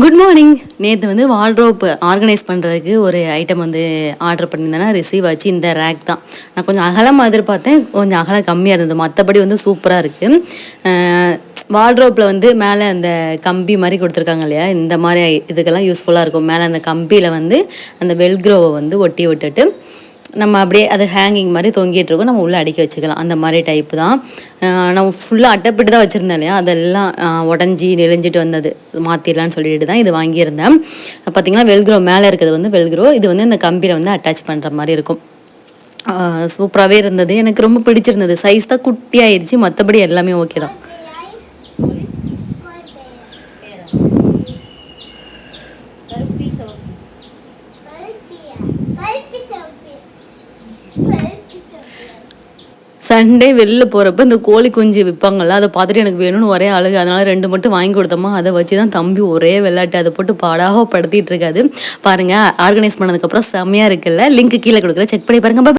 Good morning நேற்று வந்து wardrobe organise பண்ணுறதுக்கு ஒரு ஐட்டம் வந்து ஆர்டர் பண்ணியிருந்தேன்னா ரிசீவ் ஆச்சு. இந்த ரேக் தான். நான் கொஞ்சம் அகலமாக எதிர்பார்த்தேன் கொஞ்சம் அகலம் கம்மியாக இருந்தது. மற்றபடி வந்து சூப்பராக இருக்குது வார்ட்ரோப்பில் வந்து மேலே அந்த கம்பி மாதிரி கொடுத்துருக்காங்க இல்லையா? இந்த மாதிரி இதுக்கெல்லாம் யூஸ்ஃபுல்லாக இருக்கும். மேலே அந்த கம்பியில் வந்து அந்த வெல்க்ரோவை வந்து ஒட்டி விட்டுட்டு நம்ம அப்படியே அது ஹேங்கிங் மாதிரி தொங்கிட்டு இருக்கும். நம்ம உள்ளே அடிக்க வச்சுக்கலாம். அந்த மாதிரி டைப் தான். நம்ம நான் ஃபுல்லாக அட்டைப்பட்டு தான் வச்சுருந்தேன் இல்லையா? அதெல்லாம் உடஞ்சி நெளிஞ்சிட்டு வந்தது. மாற்றிடலான்னு சொல்லிட்டு தான் இது வாங்கியிருந்தேன். பார்த்திங்கன்னா வெல்க்ரோ மேலே இருக்கிறது வந்து வெல்க்ரோ இது வந்து இந்த கம்பியில் வந்து அட்டாச் பண்ணுற மாதிரி இருக்கும். சூப்பராகவே இருந்தது. எனக்கு ரொம்ப பிடிச்சிருந்தது. சைஸ் தான் குட்டியாயிடுச்சு மற்றபடி எல்லாமே ஓகே தான். சண்டே வெளில போகிறப்ப இந்த கோழி குஞ்சு விற்பாங்கல்ல அதை பார்த்துட்டு எனக்கு வேணும்னு ஒரே அழகு. அதனால் ரெண்டு மட்டும் வாங்கி கொடுத்தோமா அதை வச்சு தான் தம்பி ஒரே விளையாட்டு அதை போட்டு பாடாக படுத்திட்டு இருக்காது பாருங்கள் ஆர்கனைஸ் பண்ணதுக்கப்புறம் செம்மையாக இருக்குல்ல. லிங்க் கீழே கொடுக்குற செக் பண்ணி பாருங்க.